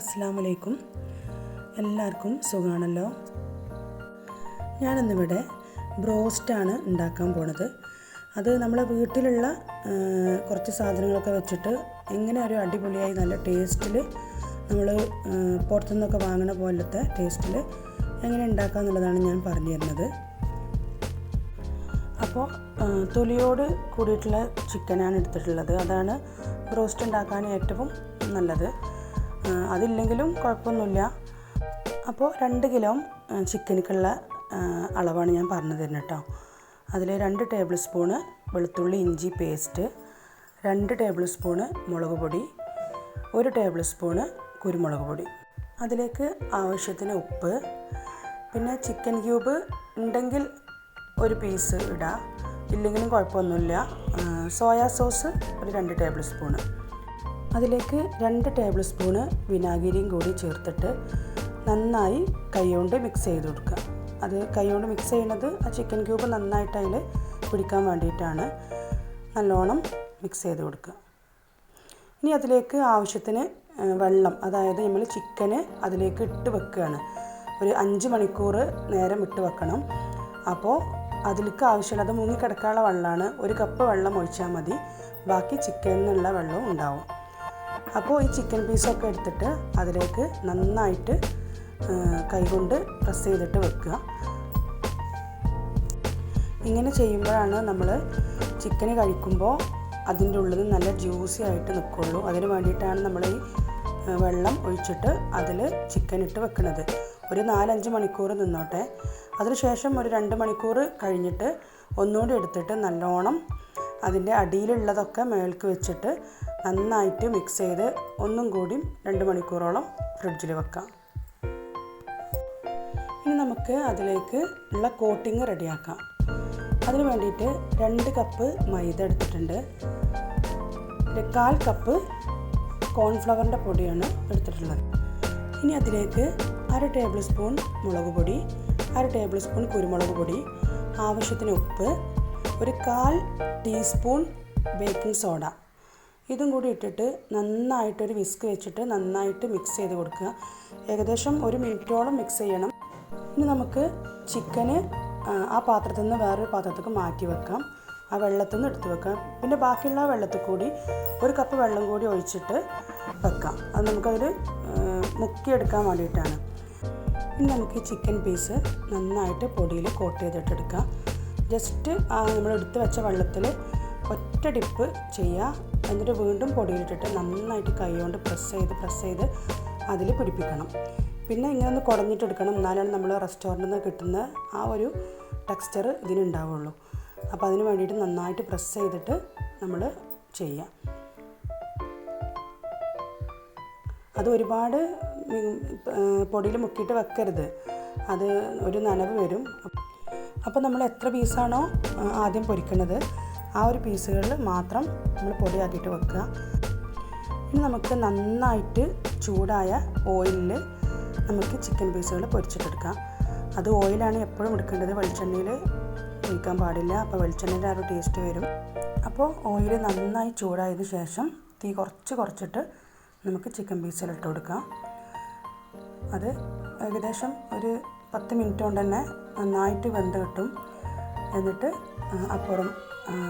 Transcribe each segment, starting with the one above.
അസ്സാം വലൈക്കും എല്ലാവർക്കും സുഖമാണല്ലോ ഞാനിന്നിവിടെ ബ്രോസ്റ്റാണ് ഉണ്ടാക്കാൻ പോണത്. അത് നമ്മളെ വീട്ടിലുള്ള കുറച്ച് സാധനങ്ങളൊക്കെ വെച്ചിട്ട് എങ്ങനെ ഒരു അടിപൊളിയായി നല്ല ടേസ്റ്റിൽ നമ്മൾ പുറത്തുനിന്നൊക്കെ വാങ്ങണ പോലത്തെ ടേസ്റ്റിൽ എങ്ങനെ ഉണ്ടാക്കുക എന്നുള്ളതാണ് ഞാൻ പറഞ്ഞു തരുന്നത്. അപ്പോൾ തൊലിയോട് കൂടിയിട്ടുള്ള ചിക്കനാണ് എടുത്തിട്ടുള്ളത്. അതാണ് ബ്രോസ്റ്റ് ഉണ്ടാക്കാൻ ഏറ്റവും നല്ലത്. അതില്ലെങ്കിലും കുഴപ്പമൊന്നുമില്ല. അപ്പോൾ രണ്ട് കിലോ ചിക്കനിക്കുള്ള അളവാണ് ഞാൻ പറഞ്ഞു തരുന്നത് കേട്ടോ. അതിൽ രണ്ട് ടേബിൾ സ്പൂണ് വെളുത്തുള്ളി ഇഞ്ചി പേസ്റ്റ് രണ്ട് ടേബിൾ സ്പൂണ് മുളക് പൊടി ഒരു ടേബിൾ സ്പൂണ് കുരുമുളക് പൊടി. അതിലേക്ക് ആവശ്യത്തിന് ഉപ്പ് പിന്നെ ചിക്കൻ ക്യൂബ് ഉണ്ടെങ്കിൽ ഒരു പീസ് ഇടാം. ഇല്ലെങ്കിലും കുഴപ്പമൊന്നുമില്ല. സോയാ സോസ് ഒരു രണ്ട് ടേബിൾ സ്പൂണ്. അതിലേക്ക് രണ്ട് ടേബിൾ സ്പൂണ് വിനാഗിരിയും കൂടി ചേർത്തിട്ട് നന്നായി കൈകൊണ്ട് മിക്സ് ചെയ്ത് കൊടുക്കുക. അത് കൈകൊണ്ട് മിക്സ് ചെയ്യുന്നത് ആ ചിക്കൻ ക്യൂബ് നന്നായിട്ട് അതിൽ പിടിക്കാൻ വേണ്ടിയിട്ടാണ് നല്ലോണം മിക്സ് ചെയ്ത് കൊടുക്കുക. ഇനി അതിലേക്ക് ആവശ്യത്തിന് വെള്ളം അതായത് നമ്മൾ ചിക്കന് അതിലേക്ക് ഇട്ട് വെക്കുകയാണ്. ഒരു അഞ്ച് മണിക്കൂർ നേരം ഇട്ട് വെക്കണം. അപ്പോൾ അതിലേക്ക് ആവശ്യമുള്ള അത് മുങ്ങിക്കിടക്കാനുള്ള വെള്ളമാണ്. ഒരു കപ്പ് വെള്ളം ഒഴിച്ചാൽ മതി. ബാക്കി ചിക്കനിൽ നിന്നുള്ള വെള്ളവും ഉണ്ടാവും. അപ്പോൾ ഈ ചിക്കൻ പീസൊക്കെ എടുത്തിട്ട് അതിലേക്ക് നന്നായിട്ട് കൈകൊണ്ട് പ്രസ് ചെയ്തിട്ട് വെക്കുക. ഇങ്ങനെ ചെയ്യുമ്പോഴാണ് നമ്മൾ ചിക്കൻ കഴിക്കുമ്പോൾ അതിന്റെ ഉള്ളിൽ നല്ല ജ്യൂസി ആയിട്ട് നിൽക്കുള്ളൂ. അതിന് വേണ്ടിയിട്ടാണ് നമ്മൾ ഈ വെള്ളം ഒഴിച്ചിട്ട് അതിൽ ചിക്കൻ ഇട്ട് വെക്കുന്നത്. ഒരു നാലഞ്ച് മണിക്കൂർ നിന്നോട്ടെ. അതിനുശേഷം ഒരു രണ്ട് മണിക്കൂർ കഴിഞ്ഞിട്ട് ഒന്നുകൂടി എടുത്തിട്ട് നല്ലോണം അതിന്റെ അടിയിലുള്ളതൊക്കെ മേൽക്ക് വെച്ചിട്ട് നന്നായിട്ട് മിക്സ് ചെയ്ത് ഒന്നും കൂടി രണ്ട് മണിക്കൂറോളം ഫ്രിഡ്ജിൽ വെക്കാം. ഇനി നമുക്ക് അതിലേക്ക് ഉള്ള കോട്ടിങ് റെഡിയാക്കാം. അതിന് വേണ്ടിയിട്ട് രണ്ട് കപ്പ് മൈദ എടുത്തിട്ടുണ്ട്. കാൽ കപ്പ് കോൺഫ്ലവറിന്റെ പൊടിയാണ് എടുത്തിട്ടുള്ളത്. ഇനി അതിലേക്ക് അര ടേബിൾ സ്പൂൺ മുളക് പൊടി അര ടേബിൾ സ്പൂൺ കുരുമുളക് പൊടി ആവശ്യത്തിന് ഉപ്പ് ഒരു കാൽ ടീസ്പൂൺ ബേക്കിംഗ് സോഡ. ഇതും കൂടി ഇട്ടിട്ട് നന്നായിട്ടൊരു വിസ്ക് വെച്ചിട്ട് നന്നായിട്ട് മിക്സ് ചെയ്ത് കൊടുക്കുക. ഏകദേശം ഒരു മിനിറ്റോളം മിക്സ് ചെയ്യണം. ഇനി നമുക്ക് ചിക്കന് ആ, പാത്രത്തിൽ നിന്ന് വേറൊരു പാത്രത്തേക്ക് മാറ്റി വെക്കാം. ആ വെള്ളത്തിൽ നിന്ന് എടുത്ത് വെക്കാം. പിന്നെ ബാക്കിയുള്ള വെള്ളത്തിൽ കൂടി ഒരു കപ്പ് വെള്ളം കൂടി ഒഴിച്ചിട്ട് വെക്കാം. അത് നമുക്കതിൽ മുക്കിയെടുക്കാൻ വേണ്ടിയിട്ടാണ്. ഇനി നമുക്ക് ഈ ചിക്കൻ പീസ് നന്നായിട്ട് പൊടിയിൽ കോട്ട് ചെയ്തിട്ടെടുക്കാം ജസ്റ്റ് നമ്മൾ എടുത്ത് വെച്ച വെള്ളത്തിൽ ഒറ്റ ഡിപ്പ് ചെയ്യുക. എന്നിട്ട് വീണ്ടും പൊടിയിലിട്ടിട്ട് നന്നായിട്ട് കൈ കൊണ്ട് പ്രസ് ചെയ്ത് പ്രസ് ചെയ്ത് അതിൽ പിടിപ്പിക്കണം. പിന്നെ ഇങ്ങനെ ഒന്ന് കുടഞ്ഞിട്ടെടുക്കണം എന്നാലാണ് നമ്മൾ റെസ്റ്റോറന്റിൽ നിന്ന് കിട്ടുന്ന ആ ഒരു ടെക്സ്ചർ ഇതിനുണ്ടാവുള്ളൂ അപ്പോൾ അതിന് വേണ്ടിയിട്ട് നന്നായിട്ട് പ്രസ് ചെയ്തിട്ട് നമ്മൾ ചെയ്യാം അത് ഒരുപാട് പൊടിയിൽ മുക്കിയിട്ട് വെക്കരുത്. അത് ഒരു നനവ് വരും. അപ്പോൾ നമ്മൾ എത്ര പീസാണോ ആദ്യം പൊരിക്കുന്നത് ആ ഒരു പീസുകളിൽ മാത്രം നമ്മൾ പൊടിയാക്കിയിട്ട് വെക്കുക. ഇനി നമുക്ക് നന്നായിട്ട് ചൂടായ ഓയിലിൽ നമുക്ക് ചിക്കൻ പീസുകൾ പൊരിച്ചിട്ടെടുക്കാം. അത് ഓയിലാണ് എപ്പോഴും എടുക്കേണ്ടത്. വെളിച്ചെണ്ണയിൽ ഒഴിക്കാൻ പാടില്ല. അപ്പോൾ വെളിച്ചെണ്ണയുടെ ആ ഒരു ടേസ്റ്റ് വരും. അപ്പോൾ ഓയിൽ നന്നായി ചൂടായതിനു ശേഷം തീ കുറച്ച് കുറച്ചിട്ട് നമുക്ക് ചിക്കൻ പീസുകൾ ഇട്ട് കൊടുക്കാം. അത് ഏകദേശം ഒരു പത്ത് മിനിറ്റ് കൊണ്ട് തന്നെ നന്നായിട്ട് വെന്ത് കിട്ടും. എന്നിട്ട് അപ്പുറം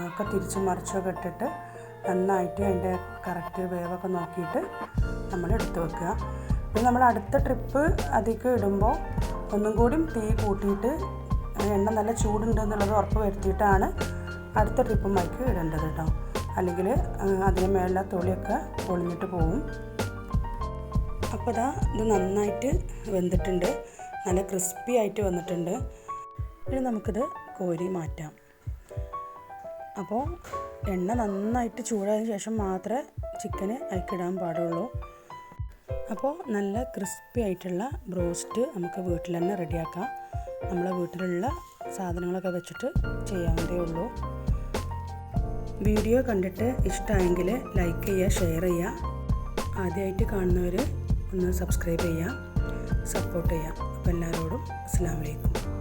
ഒക്കെ തിരിച്ചും മറിച്ചൊക്കെ ഇട്ടിട്ട് നന്നായിട്ട് അതിന്റെ കറക്റ്റ് വേവൊക്കെ നോക്കിയിട്ട് നമ്മൾ എടുത്ത് വെക്കുക. പിന്നെ നമ്മൾ അടുത്ത ട്രിപ്പ് അതിലേക്ക് ഇടുമ്പോൾ ഒന്നും കൂടി തീ കൂട്ടിയിട്ട് എണ്ണ നല്ല ചൂടുണ്ട് എന്നുള്ളത് ഉറപ്പ് വരുത്തിയിട്ടാണ് അടുത്ത ട്രിപ്പുമായിക്ക് ഇടേണ്ടത് കേട്ടോ. അല്ലെങ്കിൽ അതിന് മേളിലെ തൊളിയൊക്കെ പൊളിഞ്ഞിട്ട് പോവും. അപ്പോൾ ഇതാ ഇത് നന്നായിട്ട് വെന്തിട്ടുണ്ട്. നല്ല ക്രിസ്പി ആയിട്ട് വന്നിട്ടുണ്ട്. ഇനി നമുക്കിത് കോരി മാറ്റാം. അപ്പോൾ എണ്ണ നന്നായിട്ട് ചൂടായതിനു ശേഷം മാത്രമേ ചിക്കന് അയക്കിടാൻ പാടുള്ളൂ. അപ്പോൾ നല്ല ക്രിസ്പി ആയിട്ടുള്ള ബ്രോസ്റ്റ് നമുക്ക് വീട്ടിൽ തന്നെ റെഡിയാക്കാം. നമ്മളെ വീട്ടിലുള്ള സാധനങ്ങളൊക്കെ വെച്ചിട്ട് ചെയ്യാവുന്നതേ ഉള്ളൂ. വീഡിയോ കണ്ടിട്ട് ഇഷ്ടമായെങ്കിൽ ലൈക്ക് ചെയ്യുക ഷെയർ ചെയ്യുക. ആദ്യമായിട്ട് കാണുന്നവർ ഒന്ന് സബ്സ്ക്രൈബ് ചെയ്യുക. സപ്പോർട്ട് ചെയ്യാം. അപ്പോൾ എല്ലാവരോടും അസ്സാം വലൈക്കും